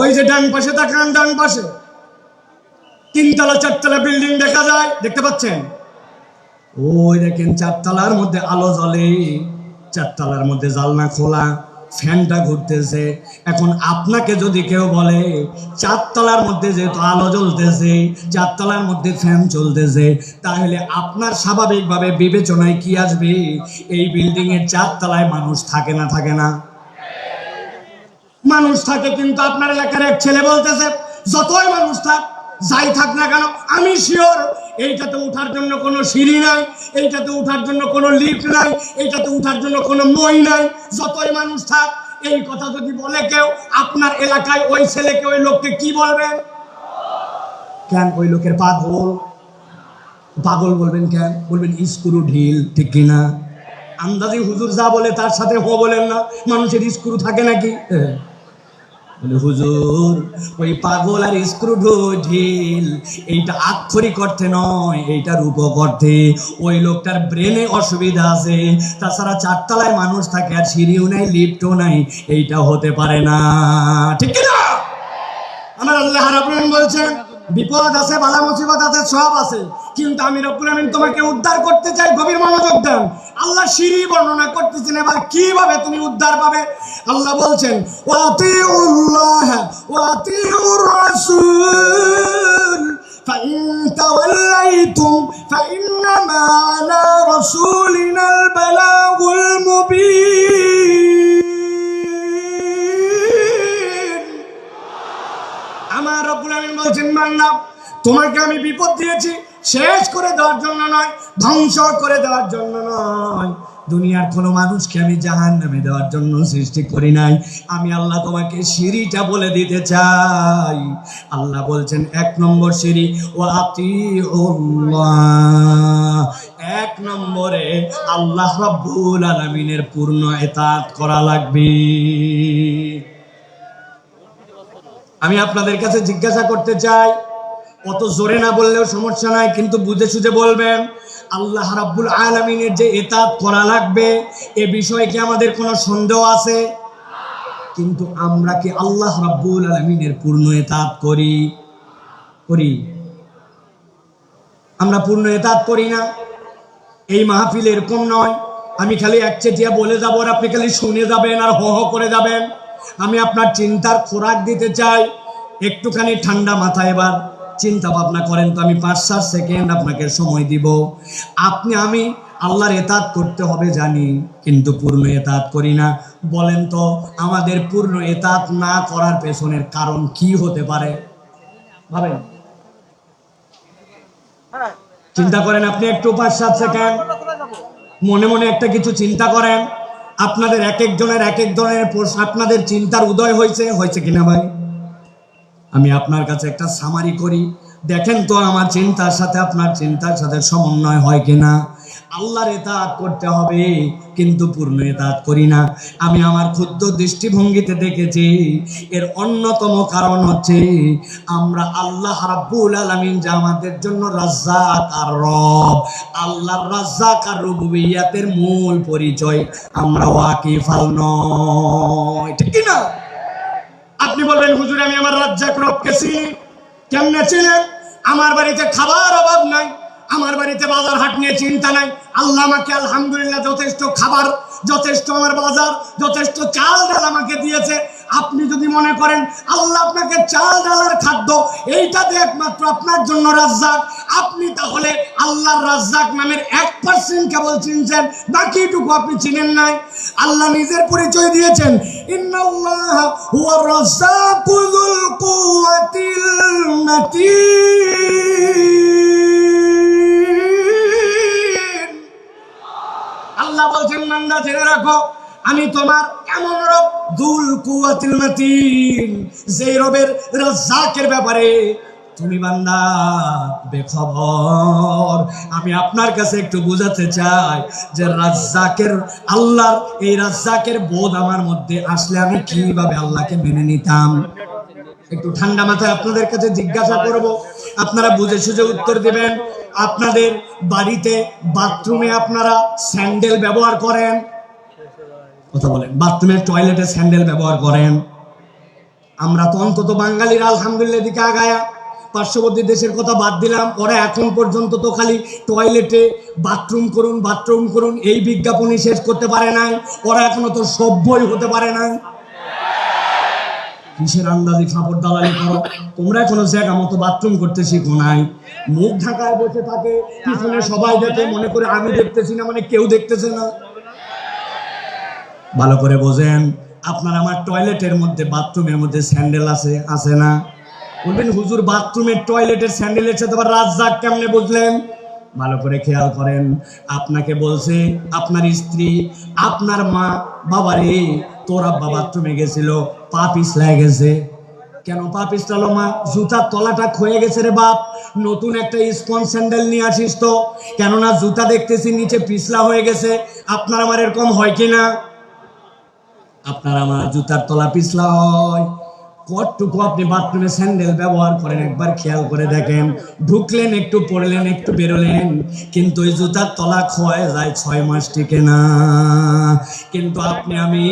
ওই যে ডান পাশে তাকান, ডান পাশে। তিনতলা, চারতলা বিল্ডিং দেখা যায়, দেখতে পাচ্ছেন? ওই দেখেন চারতলার মধ্যে আলো জ্বলে, চারতলার মধ্যে জালনা খোলা, ফ্যানটা ঘুরতেছে। এখন আপনাকে যদি কেউ বলে, চারতলার মধ্যে যেহেতু আলো জ্বলতেছে, চারতলার মধ্যে ফ্যান চলতেছে, তাহলে আপনার স্বাভাবিকভাবে বিবেচনায় কি আসবে? এই বিল্ডিং এর চারতলায় মানুষ থাকে না থাকে না। মানুষ থাকে, কিন্তু আপনার এলাকার এক ছেলে বলতেছে, যতই মানুষ থাক, যাই থাক না কেন, আমি শিওর এইটাতে উঠার জন্য কোনো সিঁড়ি নাই, এইটাতে উঠার জন্য কোনো লিফট নাই, এইটাতে উঠার জন্য কোনো মই নাই, যতই মানুষ থাক, এই কথা যদি বলে কেউ, আপনার এলাকায় ওই ছেলেকে ওই লোককে কি বলবেন? কেন ওই লোকের পাগল পাগল বলবেন কেন? বলবেন, স্ক্রু ঢিল, ঠিক কিনা আন্দাজি হুজুর যা বলে তার সাথে হো বলেন না, মানুষের স্ক্রু থাকে নাকি? হুজুর, ওই পাগল আর স্ক্রু ঢিল এইটা আক্ষরিক অর্থে নয়, এইটা রূপক অর্থে। ওই লোকটার ব্রেনে অসুবিধা আছে, তাছাড়া চারতলায় মানুষ থাকে আর সিঁড়িও নাই, লিফটও নাই, এইটা হতে পারে না। ঠিক না আমার আল্লাহ রাব্বুল বলছেন? বিপদ আছে বালা মুসিবত আছে সব আছে কিন্তু আমি রব্বুল আলামিন তোমাকে উদ্ধার করতে চাই গভীর মনোযোগ দেন আল্লাহ সিঁড়ি বর্ণনা করতেছেন এবার কিভাবে তুমি উদ্ধার পাবে আল্লাহ বলছেন ওয়াতিউল্লাহ ওয়াতিউর রাসূল فإن توليتم فإنما على رسولنا البلاغ আমিন বলছেন বান্দা তোমাকে আমি বিপদ দিয়েছি, শেষ করে দেওয়ার জন্য নয়, ধ্বংস করে দেওয়ার জন্য নয়। দুনিয়ার কোনো মানুষকে আমি জাহান নামে দেওয়ার জন্য সৃষ্টি করি নাই। আমি আল্লাহ তোমাকে সিঁড়িটা বলে দিতে চাই। আল্লাহ বলছেন, এক নম্বর সিঁড়ি, ও আতি এক নম্বরে আল্লাহ রাব্বুল আলামিনের পূর্ণ এতাত করা লাগবে। আমি আপনাদের কাছে জিজ্ঞাসা করতে চাই, অত জোরে না বললেও সমস্যা নাই, কিন্তু বুঝে সুঝে বলবেন, আল্লাহ রাব্বুল আলমিনের যে এতাত করা লাগবে, এ বিষয়ে কি আমাদের কোনো সন্দেহ আছে? কিন্তু আমরা কি আল্লাহ রাব্বুল আলমিনের পূর্ণ এতাত করি? করি। আমরা পূর্ণ এতাত করি না। এই মাহফিল এরকম নয়। আমি খালি একচেটিয়া বলে যাব আর আপনি খালি শুনে যাবেন আর হ হ করে যাবেন। আমি আপনার চিন্তার খোরাক দিতে চাই। একটুখানি ঠান্ডা মাথা এবার চিন্তা ভাবনা করেন তো আমি পাঁচ, সাত সেকেন্ড আপনাকে সময় দিব। আপনি, আমি আল্লাহর এতাত করতে হবে জানি, কিন্তু পূর্ণ এতাত করি না। বলেন তো, আমাদের পূর্ণ এতাত না করার পেছনের কারণ কি হতে পারে? ভাবেন? চিন্তা করেন আপনি একটু পাঁচ, সাত সেকেন্ড। মনে মনে একটা কিছু চিন্তা করেন। আপনাদের এক একজনের এক এক ধরনের আপনাদের চিন্তার উদয় হয়েছে হয়েছে কিনা ভাই? আমি আপনার কাছে একটা সামারি করি। দেখেন তো আমার চিন্তার সাথে আপনার চিন্তার সাথে সমন্বয় হয় কিনা? আল্লাহর এতাত করতে হবে, কিন্তু পূর্ণ এতাত করি না। আমি আমার ক্ষুদ্র দৃষ্টিভঙ্গিতে দেখেছি, এর অন্যতম কারণ হচ্ছে আমরা আল্লাহ রাব্বুল আলামিন যে আমাদের জন্য রাজ্জাক আর রব, আল্লাহর রাজ্জাক আর রুবুবিয়াতের মূল পরিচয় আমরা ওয়াকিফাল নয়। ঠিক না আপনি বলবেন, হুজুর, আমি আমার রাজ্জাক রবকে চিনি। কেমনে ছিলেন আমার বাড়িতে খাবার অভাব নাই। আমার বাড়িতে বাজার হাট নিয়ে চিন্তা নাই। আল্লাহ আমাকে আলহামদুলিল্লাহ যথেষ্ট খাবার, যথেষ্ট আমার বাজার, যথেষ্ট চাল ডাল আমাকে দিয়েছে। আপনি যদি মনে করেন, আল্লাহ আপনাকে চাল ডালার খাদ্য, এইটাতে একমাত্র আপনার জন্য রাজ্জাক। আপনি তাহলে আল্লাহর রাজ্জাক নামের এক পার্সেন্ট কেবল চিনছেন, বাকিটুকু আপনি চিনেন নাই। আল্লাহ নিজের পরিচয় দিয়েছেন, ইন্নাল্লাহ আল্লাহ বলছেন মান্দা জেনে রাখো, আমি তোমার এমন রব, দুল কুয়াতিল মাতিন, যেই রবের রাজ্জাকের ব্যাপারে তুমি বান্দা বেখবর। আমি আপনার কাছে একটু বুঝাতে চাই যে রাজ্জাকের আল্লাহর, এই রাজ্জাকের বোধ আমার মধ্যে আসলে আমি কীভাবে আল্লাহকে মেনে নিতাম? একটু ঠান্ডা মাথায় আপনাদের কাছে জিজ্ঞাসা করব। আপনারা বুঝে সুঝে উত্তর দেবেন। আপনাদের বাড়িতে বাথরুমে আপনারা স্যান্ডেল ব্যবহার করেন? কথা বলেন, বাথরুমের টয়লেটে স্যান্ডেল ব্যবহার করেন? আমরা তো অন্তত বাঙালির আলহামদুলিল্লাহ দিকে আগায়া, পার্শ্ববর্তী দেশের কথা বাদ দিলাম, ওরা এখন পর্যন্ত তো খালি টয়লেটে বাথরুম করুন বাথরুম করুন, এই বিজ্ঞাপনই শেষ করতে পারে নাই, ওরা এখনও তো সভ্যই হতে পারে নাই। কিসের আন্দাজি কাপড় দালালি করো? তোমরা এখনও জায়গা মতো বাথরুম করতে শিখো নাই। মুখ ঢাকায় বসে থাকে, পিছনে সবাই দেখে, মনে করে আমি দেখতেছি না মানে কেউ দেখতেছে না। ভালো করে বোঝেন, আপনার আমার টয়লেটের মধ্যে বাথরুমের মধ্যে স্যান্ডেল আছে আছে না? বলবেন, হুজুর বাথরুমের টয়লেটের স্যান্ডেলের সাথে আবার রাজ্জাক কেমনে বুঝলেন? ভালো করে খেয়াল করেন, আপনাকে বলছে, আপনার স্ত্রী, আপনার মা, বাবারে, তোর আব্বা বাথরুমে গেছিল পা পিছলায় গেছে। কেন পা পিছলালো মা? জুতার তলাটা ক্ষয়ে গেছে রে বাপ। নতুন একটা স্পন স্যান্ডেল নিয়ে আসিস তো। কেননা জুতা দেখতেছি নিচে পিছলা হয়ে গেছে। আপনার আমার এরকম হয় কি না? আপনার আমার জুতার তলা পিছলা হয়। কতটুকু আপনি বাথরুমে স্যান্ডেল ব্যবহার করেন, একবার খেয়াল করে দেখেন। ঢুকলেন, একটু পড়লেন, একটু বেরোলেন। কিন্তু ওই জুতার তলা ক্ষয় যায়, ছয় মাস টিকে না। কিন্তু আপনি আমি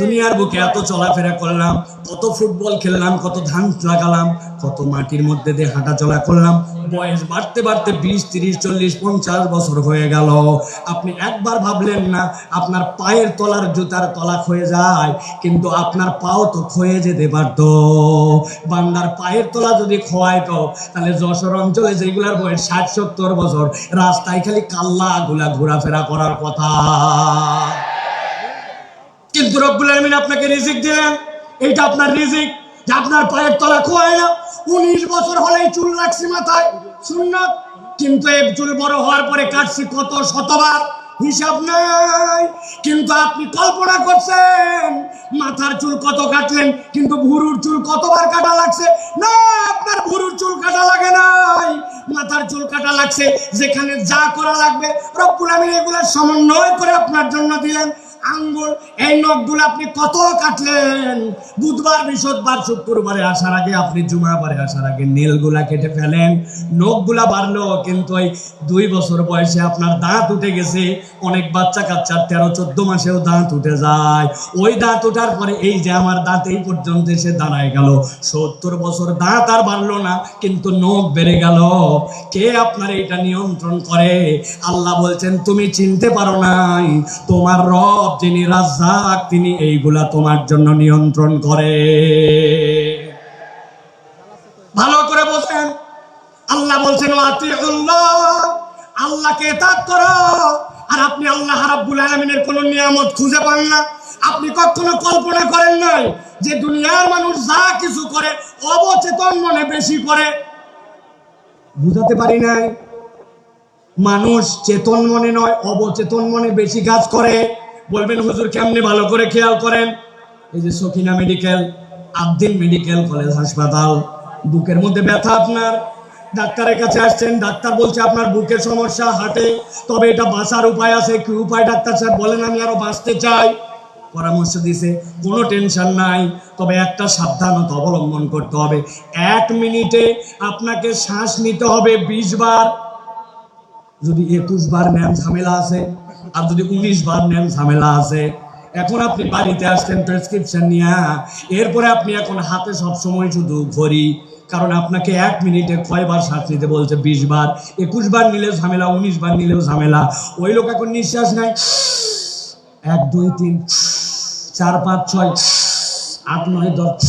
দুনিয়ার বুকে এত চলাফেরা করলাম, কত ফুটবল খেললাম, কত ধান লাগালাম, কত মাটির মধ্যে দিয়ে হাঁটা চলা করলাম। বয়স বাড়তে বাড়তে বিশ, তিরিশ, চল্লিশ, পঞ্চাশ বছর হয়ে গেল। আপনি একবার ভাবলেন না, আপনার পায়ের তলার জুতার তলা ক্ষয়ে যায়, কিন্তু আপনার পাও তো ক্ষয়ে যেতে পারত। বান্দার পায়ের তলা যদি খোয়াইতো তাহলে যশোর অঞ্চলে যেগুলার বয়স ষাট, সত্তর বছর, রাস্তায় খালি কাল্লা গুলা ঘোরাফেরা করার কথা। কিন্তু রব্বুল আলমিন আপনাকে রিজিক দিলেন। এইটা আপনার রিজিক। যে আপনার পায়ের তলা খোয়ায় না, উনিশ বছর হলেই চুল রাখছি মাথায়। সুন্নত। কিন্তু এই চুল বড় হওয়ার পরে কাটছি কত শতবার? হিসাব নাই। কিন্তু আপনি কল্পনা করছেন, মাথার চুল কত কাটলেন, কিন্তু ভুরুর চুল কতবার কাটা লাগছে? না, আপনার ভুরুর চুল কাটা লাগে নাই। মাথার চুল কাটা লাগছে, যেখানে যা করা লাগবে। রব্বুল আমিন এগুলো সমন্বয় করে আপনার জন্য দিলেন। আঙ্গুল, এই নখগুলো আপনি কত কাটলেন? বুধবার, বৃহস্পতিবার, শুক্রবারে আসার আগে, আপনি জুমাবারে আসার আগে নীলগুলা কেটে ফেলেন। নখগুলা বাড়লো, কিন্তু ওই দুই বছর বয়সে আপনার দাঁত উঠে গেছে। অনেক বাচ্চা কাচ্চার তেরো, চোদ্দ মাসেও দাঁত উঠে যায়। ওই দাঁত ওঠার পরে এই যে আমার দাঁত, এই পর্যন্ত এসে দাঁড়ায় গেল। সত্তর বছর দাঁত আর বাড়লো না, কিন্তু নখ বেড়ে গেল। কে আপনার এটা নিয়ন্ত্রণ করে? আল্লাহ বলছেন, তুমি চিনতে পারো নাই। তোমার রব যিনি রাজ্জাক, তিনি এইগুলা তোমার জন্য নিয়ন্ত্রণ করে। ভালো করে বলছেন। আল্লাহ বলছেন আল্লাহকে তাক করো। আর আপনি আল্লাহ রাব্বুল আলামিনের কোন নিয়ামত খুঁজে পান না। আপনি কখনো কল্পনা করেন নাই যে দুনিয়ার মানুষ যা কিছু করে, অবচেতন মনে বেশি করে? বুঝাতে পারি নাই। মানুষ চেতন মনে নয়, অবচেতন মনে বেশি কাজ করে। বলবেন, হুজুর কেমনে ভালো করে খেয়াল করেন? এই যে Sakhina medical, Abdin medical college হাসপাতাল, বুকের মধ্যে ব্যথা আপনার। ডাক্তারের কাছে আসছেন, ডাক্তার বলছে, আপনার বুকের সমস্যা হাটে, তবে এটা বাঁচার উপায় আছে। কি উপায়, ডাক্তার সাহেব? বলেন, আমি আরও বাঁচতে চাই। পরামর্শ দিছে কোনো টেনশন নাই, তবে একটা সাবধানতা অবলম্বন করতে হবে। এক মিনিটে আপনাকে শ্বাস নিতে হবে বিশ বার। যদি একুশ বার নেন ঝামেলা আছে, আর যদি উনিশ বার নেন ঝামেলা আছে, এখন আপনি বাড়িতে আসছেন প্রেসক্রিপশন নিয়ে, এরপরে আপনি এখন হাতে সব সময় শুধু ঘড়ি, কারণ আপনাকে এক মিনিটে কয়বার শ্বাস নিতে বলছে, বিশ বার, একুশ বার নিলেও ঝামেলা, উনিশ বার নিলেও ঝামেলা, ওই লোক এখন নিঃশ্বাস নেয়, এক, দুই, তিন, চার, পাঁচ, ছয়, আট, নয়, দশ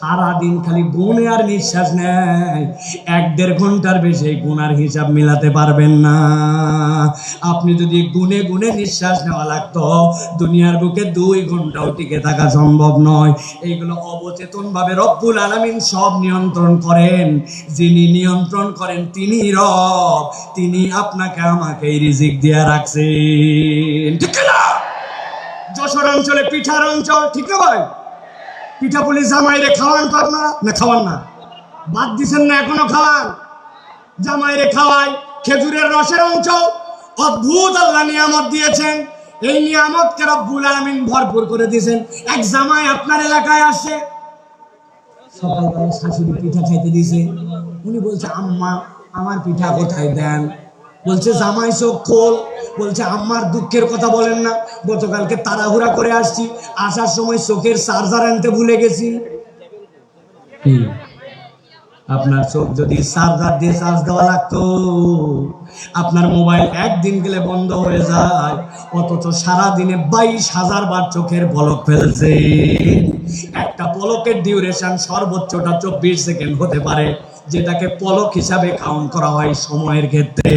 সারাদিন খালি গুনে আর নিঃশ্বাস নেয়। এক দেড় ঘণ্টার বেশি গুনার হিসাব মিলাতে পারবেন না। আপনি যদি গুনে গুনে নিঃশ্বাস নেওয়া লাগতো, দুনিয়ার বুকে দুই ঘন্টাও টিকে থাকা সম্ভব নয়। এইগুলো অবচেতন ভাবে রব্বুল আলামিন সব নিয়ন্ত্রণ করেন। যিনি নিয়ন্ত্রণ করেন, তিনি রব। তিনি আপনাকে, আমাকে এই রিজিক দিয়ে রাখছেন। ঠিক না যশোর অঞ্চলে পিঠার অঞ্চল, ঠিক না ভাই? পিঠা পুলি জামাইরে খাওয়ান তো আপনারা? না, খাওয়ান না। বাদ দিছেন না এখনও খাওয়ান? জামাইরে খাওয়াই, খেজুরের রসের অঞ্চল অদ্ভুত আল্লাহ নিয়ামত দিয়েছেন। এই নিয়ামতকে রব্বুল আলামিন ভরপুর করে দিয়েছেন। এক জামাই আপনার এলাকায় আসে, সকালবেলা শাশুড়ি পিঠা খাইতে দিয়েছে। উনি বলছে, আম্মা, আমার পিঠা কোথায় দেন? বলছে, জামাই চোখ খোল। বলছে আমার দুঃখের কথা বলেন না। গতকালকে তাড়াহুড়া করে আসছি। আসার সময় চোখের চার্জার আনতে ভুলে গেছি? আপনার চোখ যদি চার্জার দিয়ে চার্জ দেওয়া লাগতো, আপনার মোবাইল একদিন গেলে বন্ধ হয়ে যায়। অথচ সারা দিনে বাইশ হাজার বার চোখের পলক ফেলছে। একটা পলকের ডিউরেশন সর্বোচ্চটা চব্বিশ সেকেন্ড হতে পারে, যেটাকে পলক হিসাবে কাউন্ট করা হয় সময়ের ক্ষেত্রে।